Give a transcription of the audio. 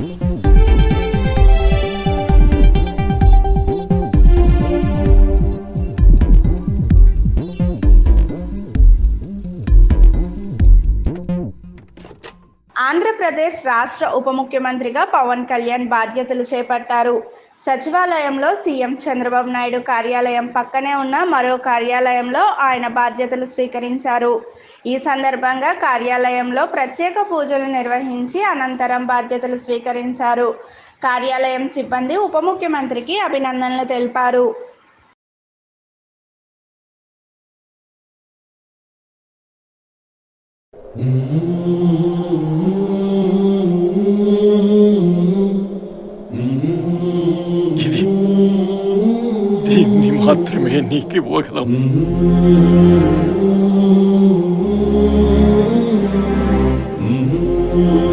Thank you. Andhra Pradesh రాష్ట్ర ఉప ముఖ్యమంత్రిగా పవన్ కళ్యాణ్ బాధ్యతలు చేపట్టారు. సచివాలయంలో సీఎం చంద్రబాబు నాయుడు కార్యాలయం పక్కనే ఉన్న మరో కార్యాలయంలో ఆయన బాధ్యతలు స్వీకరించారు. ఈ సందర్భంగా కార్యాలయంలో ప్రత్యేక పూజలు నిర్వహించి అనంతరం బాధ్యతలు స్వీకరించారు. కార్యాలయం సిబ్బంది ఉప ముఖ్యమంత్రికి అభినందనలు తెలిపారు. ఇది దీన్ని మాత్రమే నీకు ఇవ్వగలం Mm-hmm.